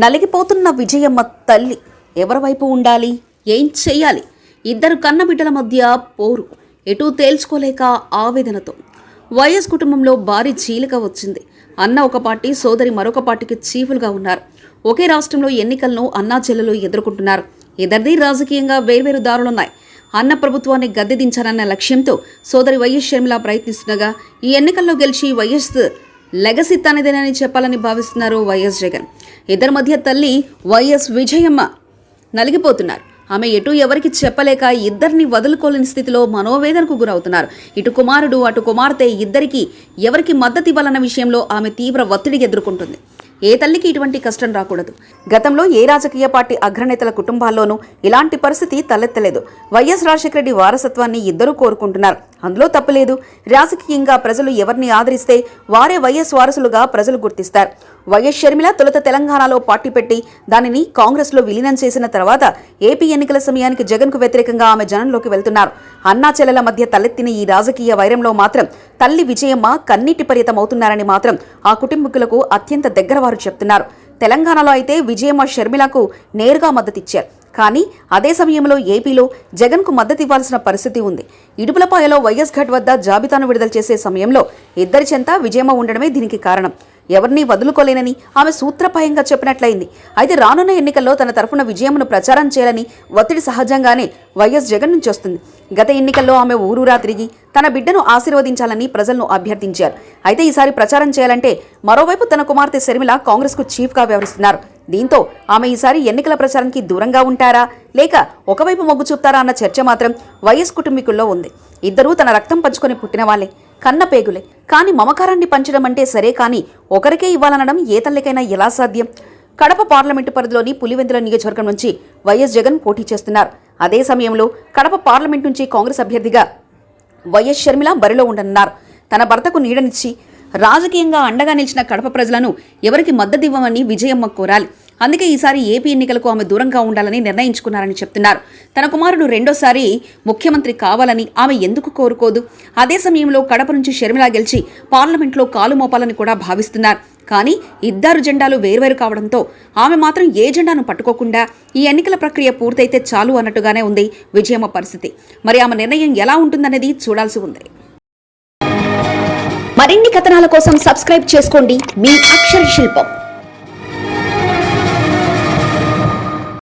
నలిగిపోతున్న విజయమ్మ తల్లి ఎవరి వైపు ఉండాలి? ఏం చెయ్యాలి ఇద్దరు కన్నబిడ్డల మధ్య పోరు. ఎటూ తేల్చుకోలేక ఆవేదనతో. వైఎస్ కుటుంబంలో భారీ చీలిక వచ్చింది. అన్న ఒక పార్టీ సోదరి మరొక పార్టీకి చీఫులుగా ఉన్నారు. ఒకే రాష్ట్రంలో ఎన్నికలను అన్నా చెల్లెలు ఎదుర్కొంటున్నారు. ఇద్దరిది రాజకీయంగా వేర్వేరు దారులున్నాయి. అన్న ప్రభుత్వాన్ని గద్దెదించాలన్న లక్ష్యంతో సోదరి వైఎస్ షర్మిల ప్రయత్నిస్తుండగా ఈ ఎన్నికల్లో గెలిచి వైఎస్ లెగసీ తనదేనని చెప్పాలని భావిస్తున్నారు వైఎస్ జగన్. ఇద్దరి మధ్య తల్లి వైఎస్ విజయమ్మ నలిగిపోతున్నారు. ఆమె ఎటు ఎవరికి చెప్పలేక ఇద్దరిని వదులుకోలేని స్థితిలో మనోవేదనకు గురవుతున్నారు. ఇటు కుమారుడు అటు కుమార్తె ఇద్దరికి ఎవరికి మద్దతు ఇవ్వాలన్న విషయంలో ఆమె తీవ్ర ఒత్తిడి ఎదుర్కొంటుంది. ఏ తల్లికి ఇటువంటి కష్టం రాకూడదు? గతంలో ఏ రాజకీయ పార్టీ అగ్రనేతల కుటుంబాల్లోనూ ఇలాంటి పరిస్థితి తలెత్తలేదు. వైఎస్ రాజశేఖర రెడ్డి వారసత్వాన్ని ఇద్దరూ కోరుకుంటున్నారు. అందులో తప్పులేదు. రాజకీయంగా ప్రజలు ఎవరిని ఆదరిస్తే వారే వైఎస్ వారసులుగా ప్రజలు గుర్తిస్తారు. వైఎస్ షర్మిల తొలుత తెలంగాణలో పార్టీ పెట్టి దానిని కాంగ్రెస్లో విలీనం చేసిన తర్వాత ఏపీ ఎన్నికల సమయానికి జగన్కు వ్యతిరేకంగా ఆమె జనంలోకి వెళ్తున్నారు. అన్నా చెల్లెల మధ్య తలెత్తిన ఈ రాజకీయ వైరంలో మాత్రం తల్లి విజయమ్మ కన్నీటి పరితమవుతున్నారని మాత్రం ఆ కుటుంబీకులకు అత్యంత దగ్గరవారు చెప్తున్నారు. తెలంగాణలో అయితే విజయమ్మ షర్మిలకు నేరుగా మద్దతిచ్చారు. కానీ అదే సమయంలో ఏపీలో జగన్కు మద్దతు ఇవ్వాల్సిన పరిస్థితి ఉంది. ఇడుపులపాయలో వైఎస్ ఘట్ వద్ద జాబితాను విడుదల చేసే సమయంలో ఇద్దరి చెంత విజయమ్మ ఉండడమే దీనికి కారణం. ఎవరినీ వదులుకోలేనని ఆమె సూత్రపాయంగా చెప్పినట్లయింది. అయితే రానున్న ఎన్నికల్లో తన తరఫున విజయమును ప్రచారం చేయాలని ఒత్తిడి సహజంగానే వైఎస్ జగన్ నుంచి వస్తుంది. గత ఎన్నికల్లో ఆమె ఊరూరా తిరిగి తన బిడ్డను ఆశీర్వదించాలని ప్రజలను అభ్యర్థించారు. అయితే ఈసారి ప్రచారం చేయాలంటే మరోవైపు తన కుమార్తె శర్మిల కాంగ్రెస్కు చీఫ్గా వ్యవహరిస్తున్నారు. దీంతో ఆమె ఈసారి ఎన్నికల ప్రచారానికి దూరంగా ఉంటారా? లేక ఒకవైపు మొగ్గు చూపుతారా అన్న చర్చ మాత్రం వైఎస్ కుటుంబీకుల్లో ఉంది. ఇద్దరూ తన రక్తం పంచుకొని పుట్టిన వాళ్ళే. కన్నపేగులే. కానీ మమకారాన్ని పంచడం అంటే సరే కానీ ఒకరికే ఇవ్వాలనడం ఏ తల్లికైనా ఎలా సాధ్యం? కడప పార్లమెంటు పరిధిలోని పులివెందుల నియోజకవర్గం నుంచి వైఎస్ జగన్ పోటీ చేస్తున్నారు. అదే సమయంలో కడప పార్లమెంట్ నుంచి కాంగ్రెస్ అభ్యర్థిగా వైఎస్ షర్మిల బరిలో ఉండనున్నారు. తన భర్తకు నీడనిచ్చి రాజకీయంగా అండగా నిలిచిన కడప ప్రజలను ఎవరికి మద్దతు ఇవ్వమని విజయమ్మ కోరాలి. అందుకే ఈసారి ఏపీ ఎన్నికలకు ఆమె దూరంగా ఉండాలని నిర్ణయించుకున్నారని చెప్తున్నారు. తన కుమారుడు రెండోసారి ముఖ్యమంత్రి కావాలని ఆమె ఎందుకు కోరుకోదు? అదే సమయంలో కడప నుంచి షర్మిల గెలిచి పార్లమెంట్లో కాలు మోపాలని కూడా భావిస్తున్నారు. కానీ ఇద్దరు జెండాలు వేర్వేరు కావడంతో ఆమె మాత్రం ఏ జెండాను పట్టుకోకుండా ఈ ఎన్నికల ప్రక్రియ పూర్తయితే చాలు అన్నట్టుగానే ఉంది విజయమ్మ పరిస్థితి. మరి ఆమె నిర్ణయం ఎలా ఉంటుందనేది చూడాల్సి ఉంది. మరిన్ని కథనాల కోసం సబ్స్క్రైబ్ చేసుకోండి. మీ అక్షర శిల్పం.